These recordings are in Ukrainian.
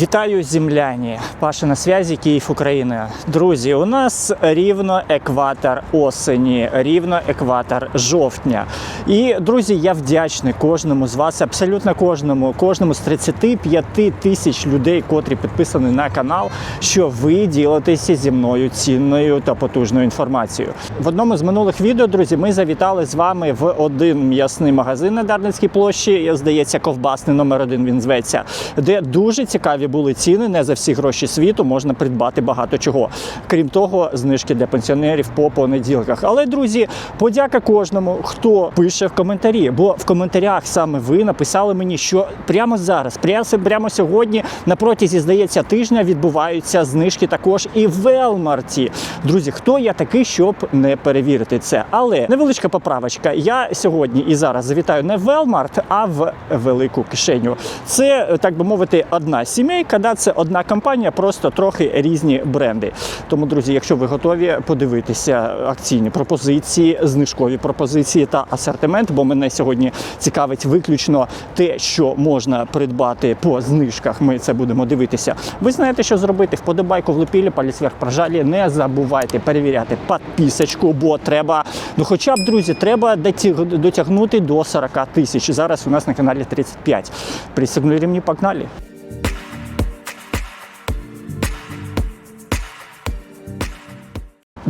Вітаю земляні! Паша на зв'язі, Київ, Україна. Друзі, у нас рівно екватор осені, рівно екватор жовтня. І друзі, я вдячний кожному з вас, абсолютно кожному, кожному з 35 тисяч людей, котрі підписані на канал, що ви ділитеся зі мною цінною та потужною інформацією. В одному з минулих відео, друзі, ми завітали з вами в один м'ясний магазин на Дарницькій площі. Здається, ковбасний номер один він зветься, де дуже цікаві були ціни. Не за всі гроші світу можна придбати багато чого. Крім того, знижки для пенсіонерів по понеділках. Але друзі, подяка кожному, хто пише в коментарі. Бо в коментарях саме ви написали мені, що прямо зараз, прямо, сьогодні, на протязі здається тижня відбуваються знижки також і в Велмарті. Друзі, хто я такий, щоб не перевірити це? Але невеличка поправочка. Я сьогодні і зараз завітаю не в Велмарт, а в велику кишеню. Це так би мовити, одна сімейка. Да, це одна компанія, просто трохи різні бренди. Тому, друзі, якщо ви готові подивитися акційні пропозиції, знижкові пропозиції та асортимент, бо мене сьогодні цікавить виключно те, що можна придбати по знижках. Ми це будемо дивитися. Ви знаєте, що зробити? Вподобайку влепили, палець вверх прожалі. Не забувайте перевіряти підписочку, бо треба, ну хоча б, друзі, треба дотягнути до 40 тисяч. Зараз у нас на каналі 35. Присягнули ремні, погнали.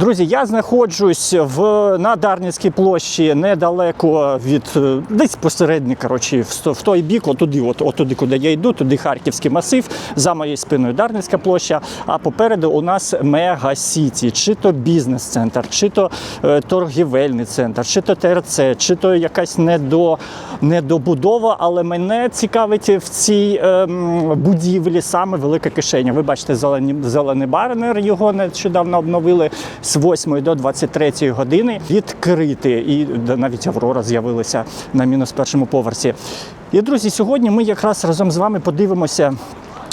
Друзі, я знаходжусь в на Дарницькій площі недалеко від е, десь посередньо, коротше, в, в той бік, отуди, от, отуди, куди я йду, туди Харківський масив, за моєю спиною Дарницька площа. А попереду у нас Мега Сіті, чи то бізнес-центр, чи то е, торгівельний центр, чи то ТРЦ, чи то якась недо, недобудова. Але мене цікавить в цій ем, будівлі саме велика кишеня. Ви бачите, зелені, зелений барнер, його нещодавно обновили з 8 до 23 години відкрити. І навіть Аврора з'явилася на мінус першому поверсі. І друзі, сьогодні ми якраз разом з вами подивимося.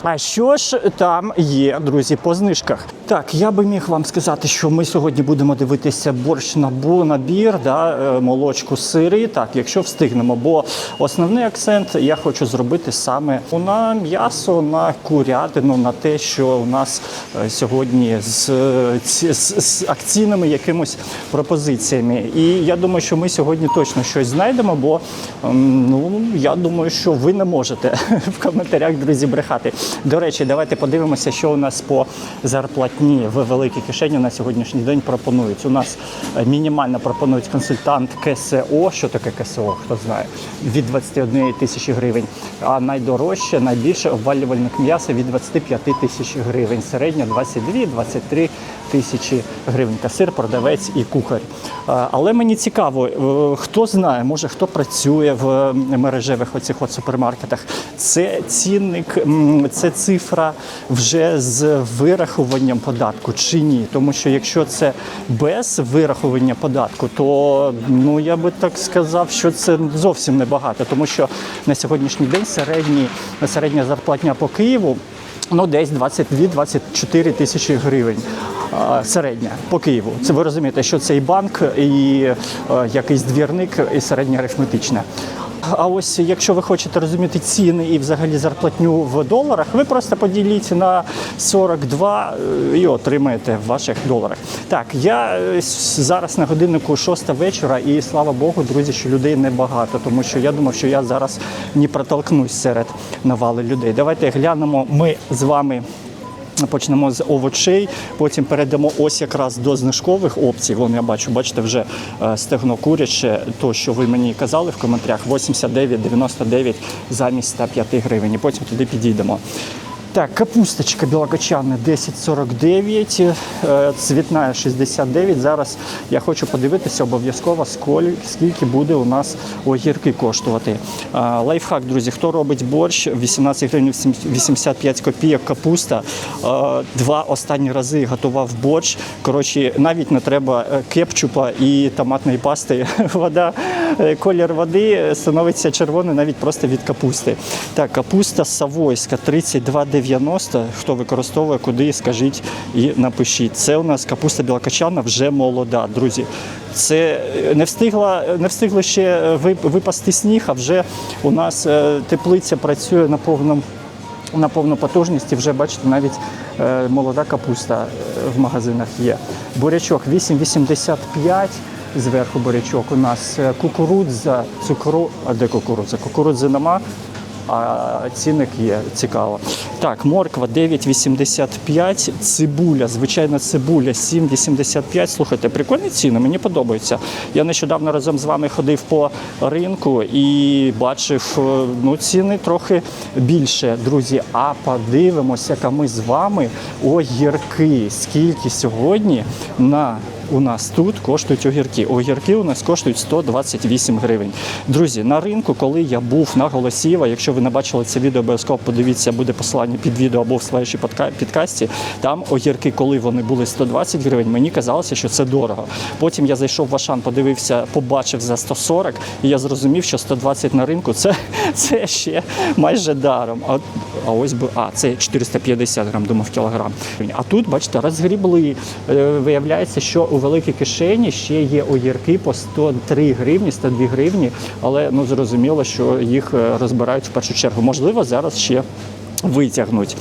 А що ж там є, друзі, по знижках? Так, я би міг вам сказати, що ми сьогодні будемо дивитися борщ на бу- набір, да, е, молочку, сири. Так, якщо встигнемо. Бо основний акцент я хочу зробити саме на м'ясо, на курятину, на те, що у нас е, сьогодні з, е, з, з акційними якимось пропозиціями. І я думаю, що ми сьогодні точно щось знайдемо, бо ну я думаю, що ви не можете в коментарях, друзі, брехати. До речі, давайте подивимося, що у нас по зарплатні в великій кишені на сьогоднішній день пропонують. У нас е, мінімально пропонують консультант КСО. Що таке КСО? Хто знає? Від 21 тисячі гривень. А найдорожче, найбільше обвалювальник м'яса від 25 тисяч гривень. Середня 22-23 тисячі гривень. Касир, продавець і кухар. Але мені цікаво, е, хто знає, може хто працює в мережевих оцих от супермаркетах. Це цінник, це цифра вже з вирахуванням податку чи ні? Тому що якщо це без вирахування податку, то ну я би так сказав, що це зовсім небагато, тому що на сьогоднішній день середній, середня зарплатня по Києву. Ну, десь 22-24 тисячі гривень середня по Києву. Це ви розумієте, що це і банк, і е, якийсь двірник, і середня арифметична. А ось якщо ви хочете розуміти ціни і взагалі зарплатню в доларах, ви просто поділіть на 42 е, і отримаєте в ваших доларах. Так, я е, зараз на годиннику 6 вечора, і слава Богу, друзі, що людей небагато, тому що я думав, що я зараз не протолкнусь серед навали людей. Давайте глянемо ми з вами. Почнемо з овочей, потім перейдемо ось якраз до знижкових опцій. Вон я бачу, бачите, вже е, стегно куряче, то що ви мені казали в коментарях, 89,99 замість 105 гривень. І потім туди підійдемо. Так, капусточка білокочанна 10,49, е, цвітна 69. Зараз я хочу подивитися обов'язково, скільки буде у нас огірки коштувати. Лайфхак, друзі, хто робить борщ, 18 гривень 85 копійок капуста. Два останні рази готував борщ. Коротше, навіть не треба е, кетчупа і томатної пасти. Вода, колір води становиться червоний навіть просто від капусти. Так, капуста савойська 32,90. Хто використовує, куди, скажіть і напишіть. Це у нас капуста білокачана вже молода, друзі. Це е, не встигла, не встигли ще е, випасти сніг, а вже у нас е, теплиця працює на повному на повну потужність і вже бачите, навіть е, молода капуста е, в магазинах є. Бурячок 8,85. Зверху бурячок у нас е, кукурудза, цукру. А де кукурудза? Кукурудзи нема, а цінник є цікаво. Так, морква 9,85, цибуля, звичайна цибуля 7,85. Слухайте, прикольні ціни, мені подобаються. Я нещодавно разом з вами ходив по ринку і бачив е, ну, ціни трохи більше, друзі. А подивимося, яка ми з вами огірки. Скільки сьогодні на у нас тут коштують огірки. Огірки у нас коштують 128 гривень. Друзі, на ринку, коли я був на Голосієва, якщо ви не бачили це відео, обов'язково подивіться, буде посилання під відео або в своїй підкасті. Там огірки, коли вони були 120 гривень, мені казалося, що це дорого. Потім я зайшов в Ашан, подивився, побачив за 140, і я зрозумів, що 120 на ринку це, це ще майже даром. А, а ось би, а це 450 грам, думав, кілограм. А тут, бачите, розгрібли. Е, Виявляється, що у великій кишені ще є огірки по 103 гривні, 102 гривні, але ну зрозуміло, що їх е, розбирають в першу чергу. Можливо, зараз ще. Витягнуть.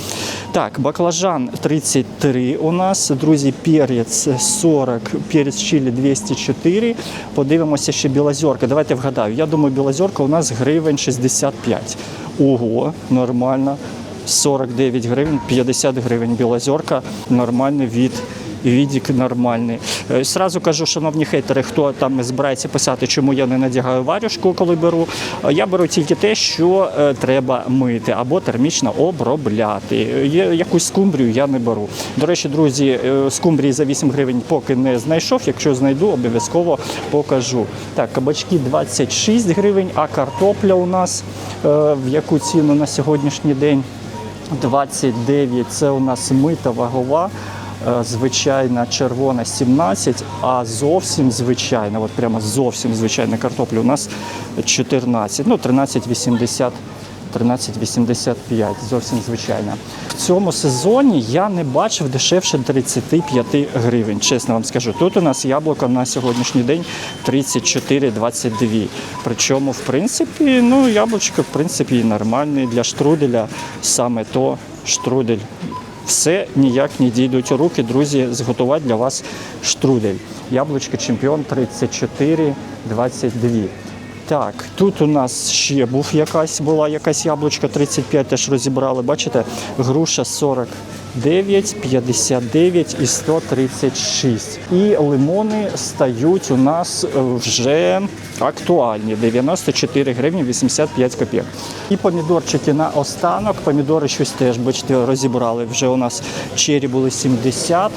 Так, баклажан 33 у нас, друзі, перець 40, перець чилі 204. Подивимося ще білозерка. Давайте вгадаю. Я думаю, білозерка у нас гривень 65. Ого, нормально. 49 гривень, 50 гривень білозерка. Нормальний від відік нормальний. Е, Сразу кажу, шановні хейтери, хто там збирається писати, чому я не надягаю варюшку, коли беру. Е, Я беру тільки те, що е, треба мити або термічно обробляти. Якусь скумбрію я не беру. До речі, друзі, скумбрії за 8 гривень поки не знайшов. Якщо знайду, обов'язково покажу. Так, кабачки 26 гривень, а картопля у нас в яку ціну на сьогоднішній день? 29 це у нас мита вагова. Е, Звичайна червона 17, а зовсім звичайна, от прямо зовсім звичайна картопля у нас 14, ну 13,80 13,85, зовсім звичайна. В цьому сезоні я не бачив дешевше 35 гривень. Чесно вам скажу. Тут у нас яблуко на сьогоднішній день 34,22. Причому, в принципі, ну яблучко в принципі нормальне для штруделя. Саме то штрудель. Все ніяк не дійдуть руки, друзі, зготувати для вас штрудель. Яблучко чемпіон 34,22. Так, тут у нас ще був якась, була якась яблучка 35, теж розібрали. Бачите, груша 49, 59 і 136. І лимони стають у нас е, вже актуальні 94 гривні 85 копійок. І помідорчики на останок. Помідори щось теж, бачите, розібрали. Вже у нас чері були 70.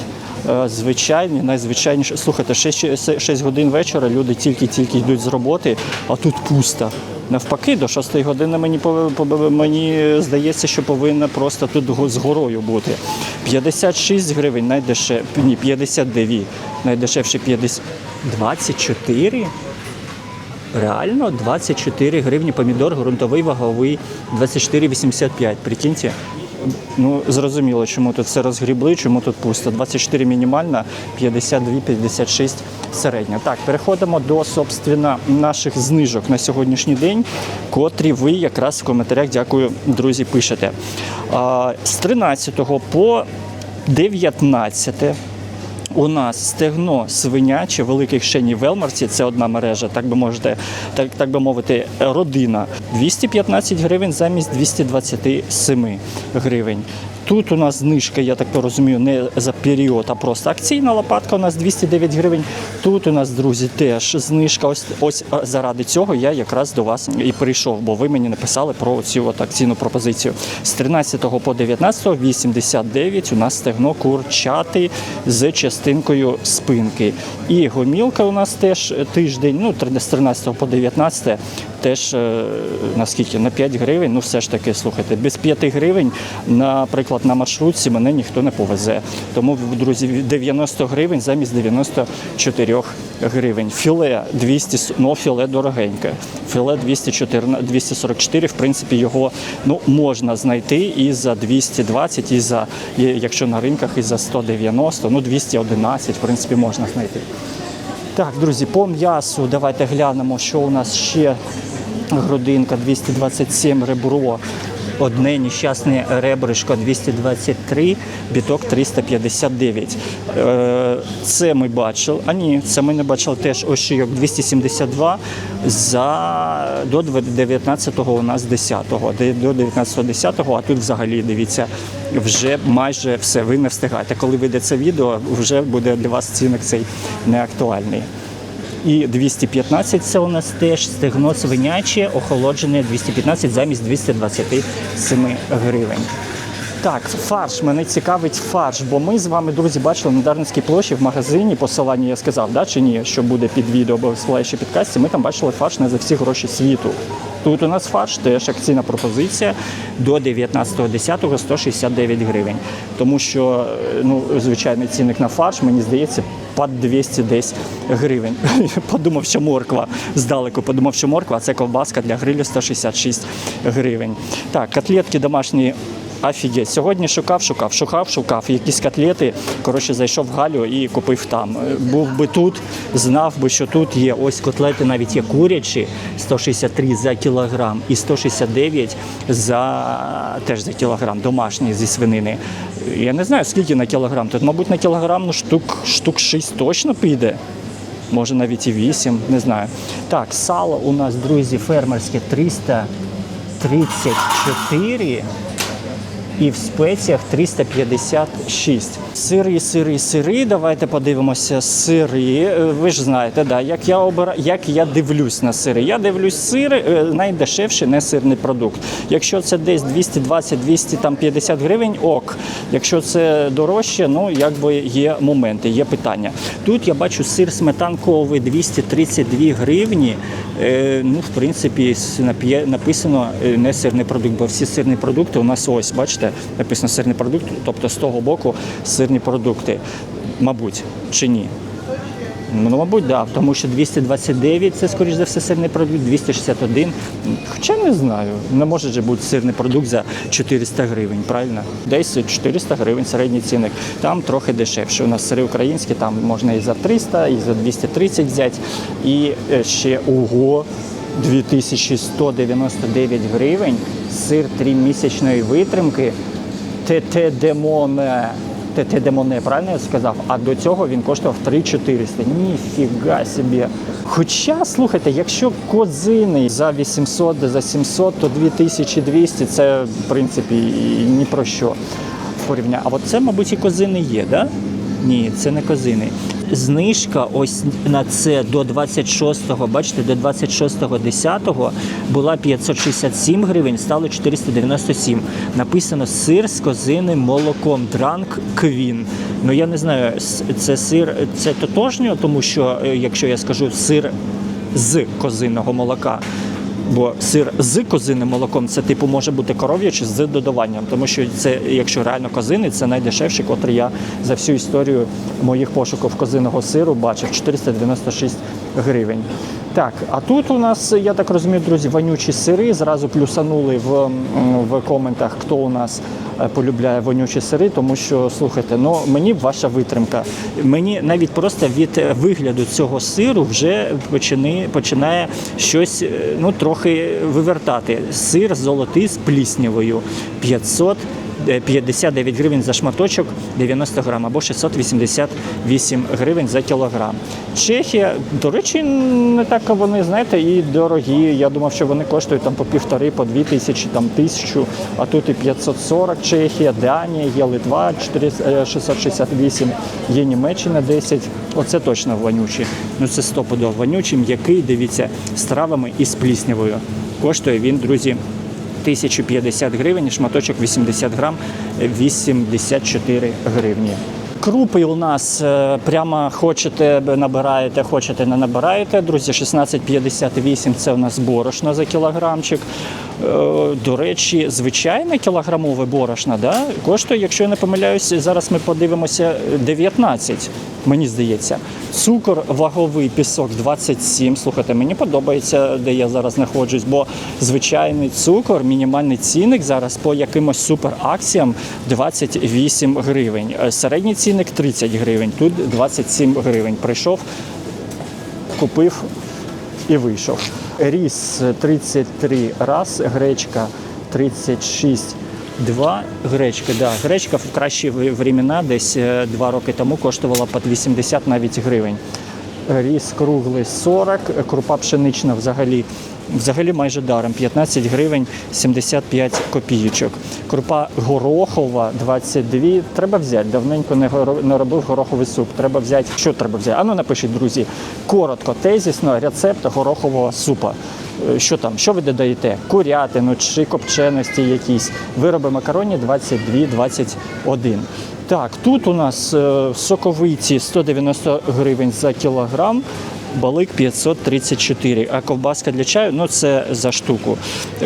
Е, Звичайні, найзвичайніші. Слухайте, 6, 6 годин вечора люди тільки-тільки йдуть з роботи, а тут пусто. Навпаки, до 6 години мені мені здається, що повинна просто тут з горою бути. 56 гривень найдешев... ні, 59, найдешевше 50. 24? Реально 24 гривні помідор, ґрунтовий, ваговий, 24,85. Прикиньте. Ну, зрозуміло, чому тут все розгрібли, чому тут пусто. 24 мінімальна, 52-56 середня. Так, переходимо до собственно, наших знижок на сьогоднішній день, котрі ви якраз в коментарях, дякую, друзі, пишете. З 13 по 19 у нас стегно свиняче, великих шені Велмарці, це одна мережа, так би можете, так, так би мовити, родина. 215 гривень замість 227 гривень. Тут у нас знижка, я так розумію, не за період, а просто акційна лопатка у нас 209 гривень. Тут у нас, друзі, теж знижка. Ось ось заради цього я якраз до вас і прийшов, бо ви мені написали про цю от акційну пропозицію. З 13 по 19 89 у нас стегно курчатий з частинкою спинки. І гомілка у нас теж тиждень, ну з 13 по 19 теж е, наскільки на 5 гривень. Ну все ж таки, слухайте, без 5 гривень, наприклад, на маршрутці мене ніхто не повезе. Тому, друзі, 90 гривень замість 94 гривень. Філе 200, ну філе дорогеньке. Філе 214, 244, в принципі, його ну, можна знайти і за 220, і за, якщо на ринках, і за 190, ну 211, в принципі, можна знайти. Так, друзі, по м'ясу давайте глянемо, що у нас ще грудинка 227 ребро одне нещасне ребришко 223, біток 359. Е, Це ми бачили. А ні, це ми не бачили теж ошийок 272 за до 19-го у нас 10-го. До 19-го 10-го, а тут взагалі дивіться, вже майже все. Ви не встигаєте. Коли вийде це відео, вже буде для вас цінник цей неактуальний. І 215 це у нас теж стегно свиняче, охолоджене 215 замість 227 гривень. Так, фарш. Мене цікавить фарш, бо ми з вами, друзі, бачили на Дарницькій площі в магазині. Посилання я сказав, да, чи ні, що буде під відео або сплеші підкасті. Ми там бачили фарш не за всі гроші світу. Тут у нас фарш теж акційна пропозиція до 19.10 169 гривень. Тому що е, ну, звичайний цінник на фарш, мені здається, під 200 десь гривень. Подумав, що морква здалеку, подумав, що морква, а це ковбаска для грилю 166 гривень. Так, котлетки домашні. Офігеть. Сьогодні шукав, шукав, шукав, шукав. Якісь котлети. Коротше, зайшов в Галю і купив там. Е, Був би тут, знав би, що тут є. Ось котлети навіть є курячі, 163 за кілограм і 169 за теж за кілограм, домашні зі свинини. Я не знаю, скільки на кілограм. Тут, мабуть, на кілограм ну, штук, штук 6 точно піде. Може навіть і 8, не знаю. Так, сало у нас, друзі, фермерське 334 і в спеціях 356. Сири, сири, сири. Давайте подивимося. Сири. Е, Ви ж знаєте, да, як я обира... як я дивлюсь на сири. Я дивлюсь сири е, найдешевший не сирний продукт. Якщо це десь 220-250 гривень, ок. Якщо це дорожче, ну якби є моменти, є питання. Тут я бачу сир сметанковий 232 гривні. Е, ну, в принципі, написано е, не сирний продукт, бо всі сирні продукти у нас ось, бачите, написано сирний продукт, тобто з того боку сирні продукти. Мабуть, чи ні? Ну, мабуть, так, да, тому що 229 це, скоріш за все, сирний продукт, 261. Хоча не знаю, не може же бути сирний продукт за 400 гривень, правильно? Десь 400 гривень середній цінник. Там трохи дешевше. У нас сири українські, там можна і за 300, і за 230 взяти. І е, ще ого, 2199 гривень, сир трімісячної витримки, ТТ Демоне. Демоне, правильно я сказав? А до цього він коштував 3400. Ніфіга собі. Хоча, слухайте, якщо козини за 800, за 700, то 2200 це, в принципі, ні про що порівняння. А от це, мабуть, і козини є, да? Ні, це не козини. Знижка ось на це до 26-го, бачите, до 26-го 10-го була 567 гривень, стало 497. Написано сир з козиним молоком, дранк квін. Ну я не знаю, це сир, це тотожньо, тому що е, якщо я скажу сир з козиного молока. Бо сир з козиним молоком це типу може бути коров'ячий з додаванням, тому що це, якщо реально козини, це найдешевший, котрий я за всю історію моїх пошуків козиного сиру бачив 496 гривень. Так, а тут у нас, я так розумію, друзі, вонючі сири. Зразу плюсанули в, в коментах, хто у нас е, полюбляє вонючі сири, тому що слухайте, ну мені ваша витримка. Мені навіть просто від е, вигляду цього сиру вже почини, починає щось е, ну трохи вивертати. Сир золотий з пліснявою 500 е, 59 гривень за шматочок 90 грам або 688 гривень за кілограм. Чехія, до речі, не так вони, знаєте, і дорогі. Я думав, що вони коштують там по півтори, по дві тисячі, там тисячу, а тут і 540 Чехія, Данія, є Литва 4, е, 668, є Німеччина 10. Оце точно вонючі. Ну це стопудово вонючий, м'який, дивіться, з травами і з пліснявою. Коштує він, друзі, 1050 гривень, шматочок 80 грам 84 гривні. Крупи у нас е, прямо хочете набираєте, хочете не набираєте. Друзі, 16,58 це у нас борошно за кілограмчик. Е, До речі, звичайне кілограмове борошно да, коштує, якщо я не помиляюсь, зараз ми подивимося 19, мені здається. Цукор ваговий пісок 27. Слухайте, мені подобається, де я зараз знаходжусь, бо звичайний цукор, мінімальний цінник зараз по якимось суперакціям 28 гривень. Е, Середній цінник 30 гривень, тут 27 гривень. Прийшов, купив і вийшов. Ріс 33 раз, гречка 36. Два гречки, да. Гречка в кращі времена, десь е, два роки тому коштувала під 80 навіть гривень. Ріс круглий 40, е, крупа пшенична взагалі, взагалі майже даром 15 гривень 75 копійочок. Крупа горохова 22. Треба взяти. Давненько не, не робив гороховий суп. Треба взяти. Що треба взяти? Ану напишіть, друзі, коротко, тезісно, рецепт горохового супа. Е, Що там? Що ви додаєте? Курятину чи копченості якісь. Вироби макароні 22-21. Так, тут у нас е, соковиті 190 гривень за кілограм. Балик 534, а ковбаска для чаю ну це за штуку.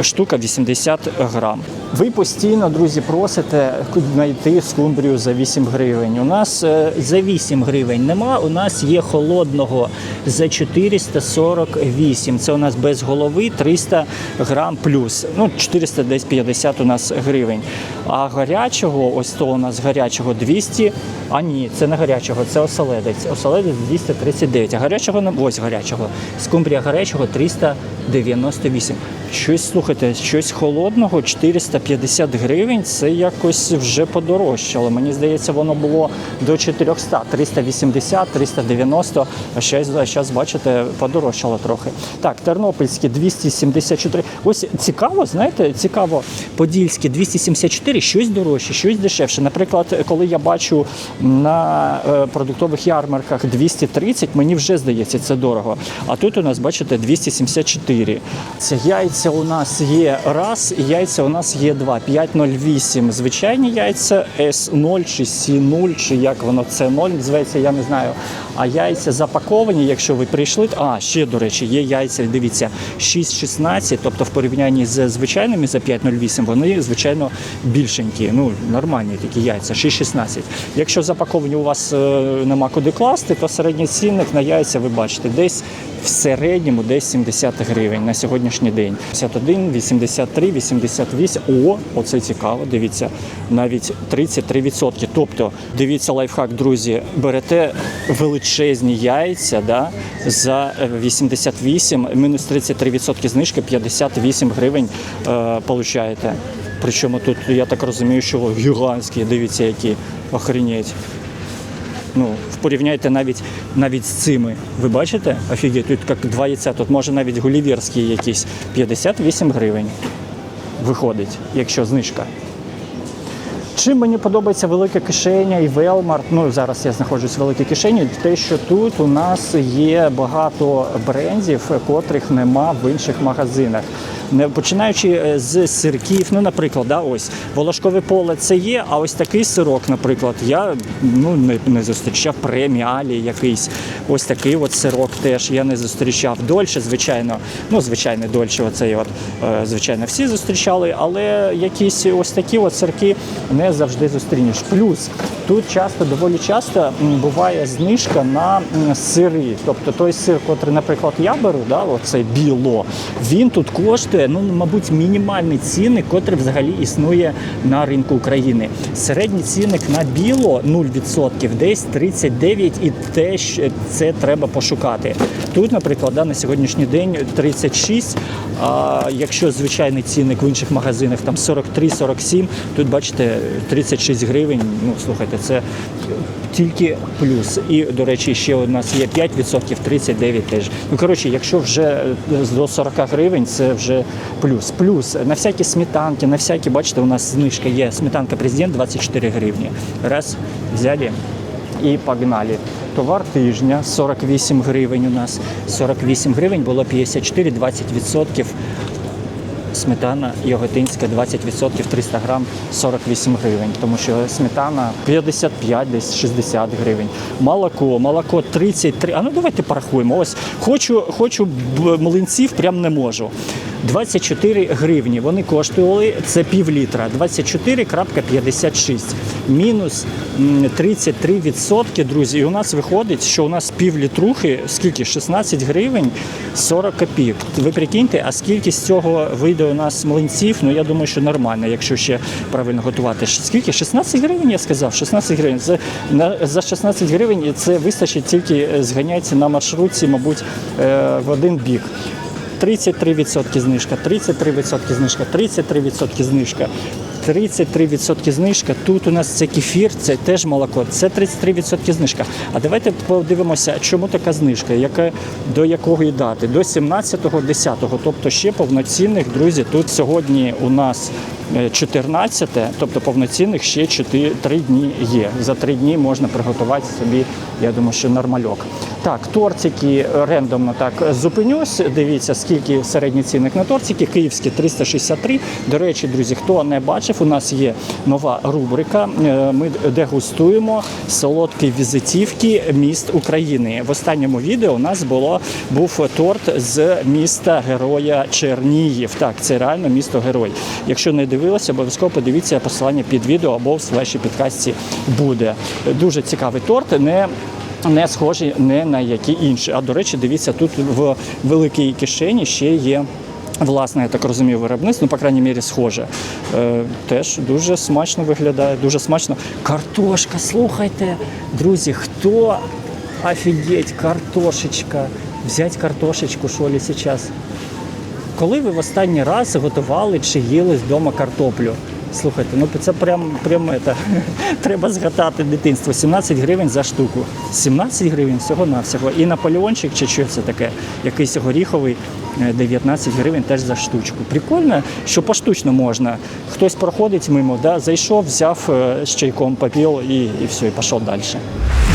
Штука 80 грам. Ви постійно, друзі, просите знайти скумбрію за 8 гривень. У нас е, за 8 гривень нема. У нас є холодного за 448. Це у нас без голови 300 грам плюс. Ну 400 десь 50 у нас гривень. А гарячого, ось то у нас гарячого 200. А ні, це не гарячого, це оселедець. Оселедець 239. А гарячого ось гарячого. Скумбрія гарячого 398. Щось слухайте, щось холодного 450 гривень. Це якось вже подорожчало. Мені здається, воно було до 400, 380, 390. А зараз бачите, подорожчало трохи. Так, тернопільські 274. Ось цікаво, знаєте, цікаво, подільські 274, щось дорожче, щось дешевше. Наприклад, коли я бачу на е, продуктових ярмарках 230, мені вже здається це дорого. А тут у нас, бачите, 274. Це яйця у нас є раз, і яйця у нас є два. 5,08 звичайні яйця, С0 чи С0, чи як воно С0 називається, я не знаю. А яйця запаковані, якщо ви прийшли. А, ще, до речі, є яйця, дивіться, 6,16, тобто в порівнянні з звичайними за 5,08, вони, звичайно, більшенькі. Ну, нормальні такі яйця, 6,16. Якщо запаковані у вас е, нема куди класти, то середній цінник на яйця ви бачите десь в середньому десь 70 гривень на сьогоднішній день. 51, 83, 88. О, оце цікаво. Дивіться, навіть 33%. Тобто, дивіться лайфхак, друзі, берете величезні яйця да, за е, 88, мінус 33% знижки, 58 гривень е, получаєте. Причому тут, я так розумію, що гігантські, дивіться, які охренеть. Ну, порівняйте навіть навіть з цими. Ви бачите? Офігеть, тут як два яйця, тут може навіть гуліверські якісь 58 гривень виходить, якщо знижка. Чим мені подобається велика кишеня і Велмарт, ну зараз я знаходжусь в великій кишені, те, що тут у нас є багато брендів, котрих нема в інших магазинах. Починаючи е, з сирків, ну, наприклад, да, ось волошкове поле це є, а ось такий сирок, наприклад, я ну, не, не зустрічав преміалі якийсь. Ось такий от сирок теж я не зустрічав. Дольше, звичайно, ну, звичайно, дольше, оцей от, е, звичайно, всі зустрічали, але якісь ось такі от сирки не завжди зустрінеш. Плюс тут часто, доволі часто буває знижка на сири. Тобто той сир, котрий, наприклад, я беру, да, оцей біло, він тут коштує, ну, мабуть, мінімальний цінник, котрий взагалі існує на ринку України. Середній цінник на біло 0%, десь 39 і теж це треба пошукати. Тут, наприклад, да, на сьогоднішній день 36, а якщо звичайний цінник в інших магазинах там 43-47, тут бачите 36 гривень. Ну слухайте, це тільки плюс. І, до речі, ще у нас є 5%, 39 теж. Ну коротше, якщо вже е, до 40 гривень, це вже плюс. Плюс на всякі сметанки, на всякі, бачите, у нас знижка є. Сметанка президент 24 гривні. Раз, взяли і погнали. Товар тижня 48 гривень у нас. 48 гривень було 54, 20%. Сметана Яготинська 20% 300 грам 48 гривень, тому що сметана 55, десь 60 гривень. Молоко, молоко 33. А ну давайте порахуємо. Ось хочу, хочу млинців, прям не можу. 24 гривні. Вони коштували це пів літра. 24,56. Мінус м, 33%, друзі. І у нас виходить, що у нас пів літрухи, скільки? 16 гривень 40 копійок. Ви прикиньте, а скільки з цього вийде у нас млинців? Ну я думаю, що нормально, якщо ще правильно готувати. Скільки? 16 гривень, я сказав. 16 гривень. Це на за 16 гривень це вистачить тільки е, зганяється на маршрутці, мабуть, е, в один бік. 33% знижка, 33% знижка, 33% знижка. 33% знижка. Тут у нас це кефір, це теж молоко, це 33% знижка. А давайте подивимося, чому така знижка, яка, до якої дати? До 17.10, тобто ще повноцінних, друзі, тут сьогодні у нас 14, тобто повноцінних ще 4, 3 дні є. За 3 дні можна приготувати собі, я думаю, що нормальок. Так, тортики рендомно так зупинюсь. Дивіться, скільки середній цінник на тортики. Київські 363. До речі, друзі, хто не бачив, у нас є нова рубрика. Е, Ми дегустуємо солодкі візитівки міст України. В останньому відео у нас було був торт з міста Героя Чернігів. Так, це реально місто Герой. Якщо не дивилися, обов'язково подивіться посилання під відео або в слеші підкасті буде. Дуже цікавий торт. Не не схожий не на які інші. А до речі, дивіться, тут в великій кишені ще є. Власне, я так розумію, виробництво, ну, по крайній мірі, схоже. Е, теж дуже смачно виглядає, дуже смачно. Картошка, слухайте, друзі, хто офігеть, картошечка. Взять картошечку, що ли, зараз. Коли ви в останній раз готували чи їли вдома картоплю? Слухайте, ну це прям, прям це, треба згадати дитинство. 17 гривень за штуку. 17 гривень всього-навсього. І наполеончик, чи що це таке, якийсь горіховий, 19 гривень теж за штучку. Прикольно, що поштучно можна. Хтось проходить мимо, да, зайшов, взяв е, з чайком, попів і, і все, і пішов далі.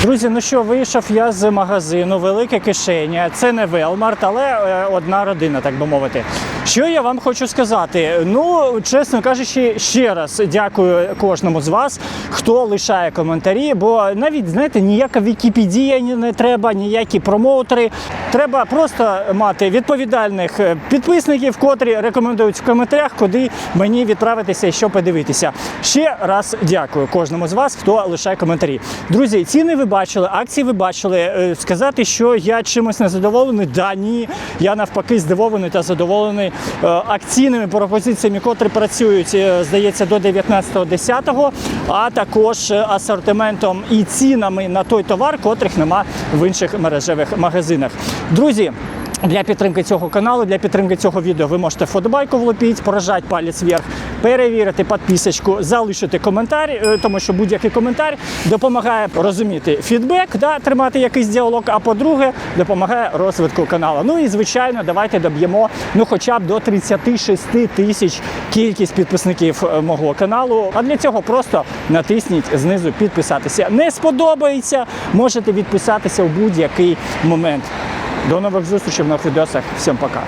Друзі, ну що, вийшов я з магазину, велике кишеня. Це не Велмарт, але е, одна родина, так би мовити. Що я вам хочу сказати? Ну, чесно кажучи, ще раз дякую кожному з вас, хто лишає коментарі, бо навіть знаєте, ніяка Вікіпедія не треба, ніякі промоутери. Треба просто мати відповідальних е, підписників, котрі рекомендують в коментарях, куди мені відправитися і що подивитися. Ще раз дякую кожному з вас, хто лишає коментарі. Друзі, ціни ви бачили, акції ви бачили. Е, Сказати, що я чимось не задоволений, да ні. Я навпаки здивований та задоволений е, акційними пропозиціями, котрі працюють, здається, до 19.10, а також асортиментом і цінами на той товар, котрих нема в інших мережевих магазинах. Друзі. Для підтримки цього каналу, для підтримки цього відео ви можете фотобайку влупити, поражати палець вверх, перевірити підписочку, залишити коментар, е, тому що будь-який коментар допомагає розуміти фідбек, да, тримати якийсь діалог. А по-друге, допомагає розвитку каналу. Ну і звичайно, давайте доб'ємо ну, хоча б до 36 тисяч кількість підписників е, мого каналу. А для цього просто натисніть знизу підписатися. Не сподобається, можете відписатися у будь-який момент. До нових зустрічей в нових відосах. Всім пока.